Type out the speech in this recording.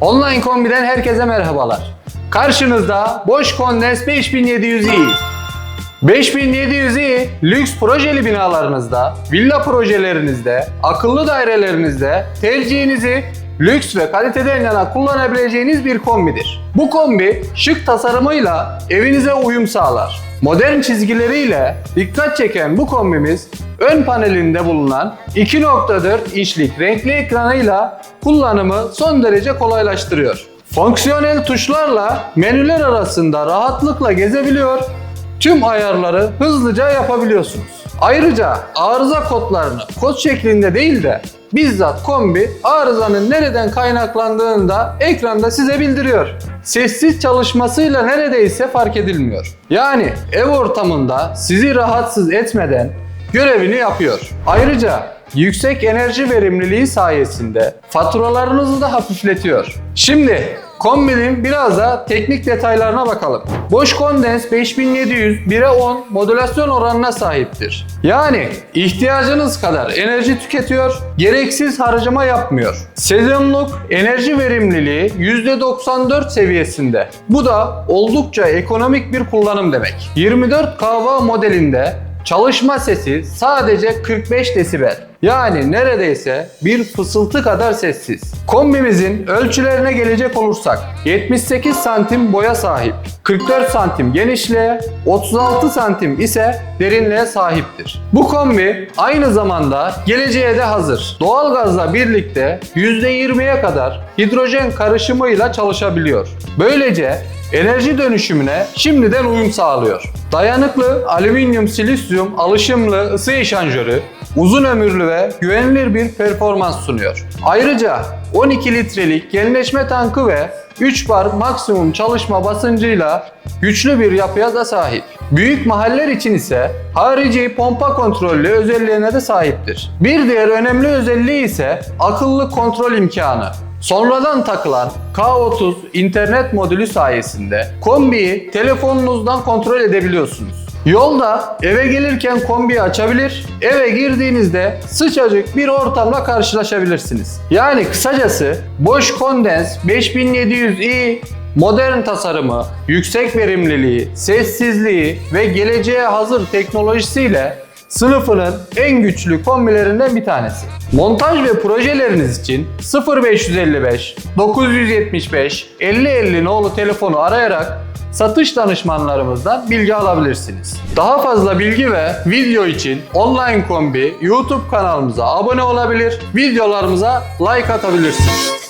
Online kombiden herkese merhabalar. Karşınızda Bosch Condens 5700i. 5700i lüks projeli binalarınızda, villa projelerinizde, akıllı dairelerinizde tercihinizi lüks ve kaliteden yana kullanabileceğiniz bir kombidir. Bu kombi şık tasarımıyla evinize uyum sağlar. Modern çizgileriyle dikkat çeken bu kombimiz ön panelinde bulunan 2.4 inçlik renkli ekranıyla kullanımı son derece kolaylaştırıyor. Fonksiyonel tuşlarla menüler arasında rahatlıkla gezebiliyor, tüm ayarları hızlıca yapabiliyorsunuz. Ayrıca arıza kodlarını kod şeklinde değil de bizzat kombi arızanın nereden kaynaklandığını da ekranda size bildiriyor. Sessiz çalışmasıyla neredeyse fark edilmiyor. Yani ev ortamında sizi rahatsız etmeden görevini yapıyor. Ayrıca yüksek enerji verimliliği sayesinde faturalarınızı da hafifletiyor. Şimdi kombinin biraz da teknik detaylarına bakalım. Bosch Condens 5700 1'e 10 modülasyon oranına sahiptir. Yani ihtiyacınız kadar enerji tüketiyor, gereksiz harcama yapmıyor. Sezonluk enerji verimliliği %94 seviyesinde. Bu da oldukça ekonomik bir kullanım demek. 24 kW modelinde Çalışma sesi sadece 45 desibel. Yani neredeyse bir fısıltı kadar sessiz. Kombimizin ölçülerine gelecek olursak 78 santim boya sahip, 44 santim genişliğe, 36 santim ise derinliğe sahiptir. Bu kombi aynı zamanda geleceğe de hazır. Doğalgazla birlikte %20'ye kadar hidrojen karışımıyla çalışabiliyor. Böylece enerji dönüşümüne şimdiden uyum sağlıyor. Dayanıklı alüminyum silisyum alışımlı ısı eşanjörü uzun ömürlü ve güvenilir bir performans sunuyor. Ayrıca 12 litrelik genleşme tankı ve 3 bar maksimum çalışma basıncıyla güçlü bir yapıya da sahip. Büyük mahaller için ise harici pompa kontrollü özelliğine de sahiptir. Bir diğer önemli özelliği ise akıllı kontrol imkanı. Sonradan takılan K30 internet modülü sayesinde kombiyi telefonunuzdan kontrol edebiliyorsunuz. Yolda eve gelirken kombiyi açabilir, eve girdiğinizde sıcacık bir ortamla karşılaşabilirsiniz. Yani kısacası Bosch Condens 5700i modern tasarımı, yüksek verimliliği, sessizliği ve geleceğe hazır teknolojisiyle sınıfının en güçlü kombilerinden bir tanesi. Montaj ve projeleriniz için 0555 975 5050 nolu telefonu arayarak satış danışmanlarımızdan bilgi alabilirsiniz. Daha fazla bilgi ve video için Online Kombi YouTube kanalımıza abone olabilir, videolarımıza like atabilirsiniz.